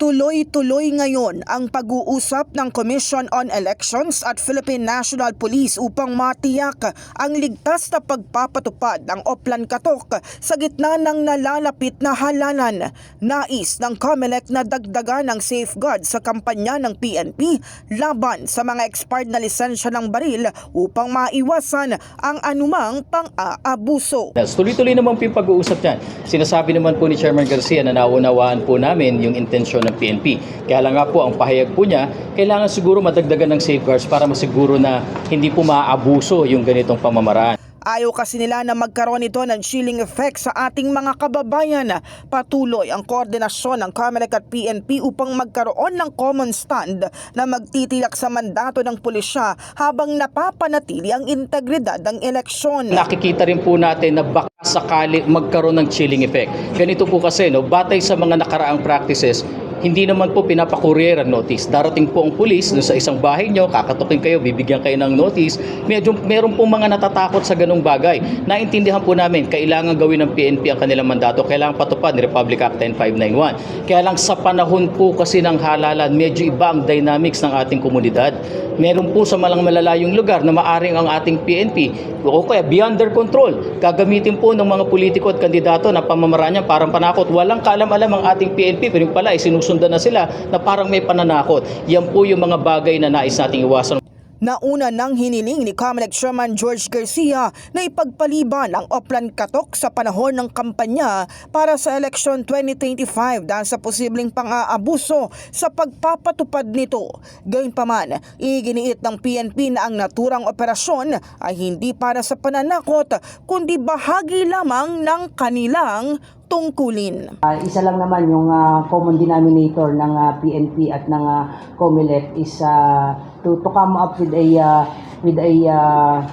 Tuloy-tuloy ngayon ang pag-uusap ng Commission on Elections at Philippine National Police upang matiyak ang ligtas na pagpapatupad ng Oplan Katok sa gitna ng nalalapit na halalan. Nais ng COMELEC na dagdagan ng safeguard sa kampanya ng PNP laban sa mga expired na lisensya ng baril upang maiwasan ang anumang pang-aabuso. Tuloy-tuloy naman po yung pag-uusap niyan. Sinasabi naman po ni Chairman Garcia na naunawaan po namin yung intensyon ng PNP. Kaya lang nga po, ang pahayag po niya, kailangan siguro madagdagan ng safeguards para masiguro na hindi po maaabuso yung ganitong pamamaraan. Ayaw kasi nila na magkaroon ito ng chilling effect sa ating mga kababayan. Patuloy ang koordinasyon ng COMELEC at PNP upang magkaroon ng common stand na magtitiyak sa mandato ng pulisya habang napapanatili ang integridad ng eleksyon. Nakikita rin po natin na baka sakali magkaroon ng chilling effect. Ganito po kasi, no, batay sa mga nakaraang practices, hindi naman po pinapakuryer ang notice. Darating po ang pulis dun sa isang bahay nyo, kakatukin kayo, bibigyan kayo ng notice. Medyo, meron po mga natatakot sa ganung bagay. Naintindihan po namin, kailangan gawin ng PNP ang kanilang mandato, kailangan patupad ni Republic Act 10591. Kaya lang sa panahon po kasi ng halalan, medyo iba ang dynamics ng ating komunidad. Meron po sa malang malalayong lugar na maaring ang ating PNP o kaya beyond their control, gagamitin po ng mga politiko at kandidato na pamamaraan niya parang panakot. Walang kaalam-alam ang ating PNP, pero yung pala ay sinusundan na sila na parang may pananakot. Yan po yung mga bagay na nais nating iwasan. Nauna nang hiniling ni COMELEC Chairman George Garcia na ipagpaliban ang Oplan Katok sa panahon ng kampanya para sa eleksyon 2025 dahil sa posibleng pang-aabuso sa pagpapatupad nito. Gayunpaman, iginiit ng PNP na ang naturang operasyon ay hindi para sa pananakot kundi bahagi lamang ng kanilang tungkulin. Ah, isa lang naman yung ah, common denominator ng ah, PNP at ng ah, COMELEC is ah, to to come up with a ah, with a ah,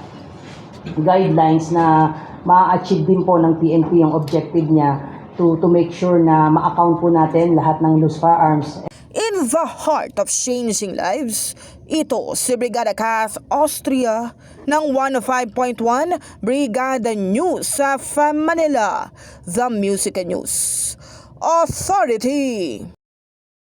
guidelines na ma-achieve din po ng PNP yung objective niya to to make sure na ma-account po natin lahat ng loose firearms the heart of changing lives, ito si Brigada Kath Austria ng 105.1 Brigada News sa Manila, The Music News Authority.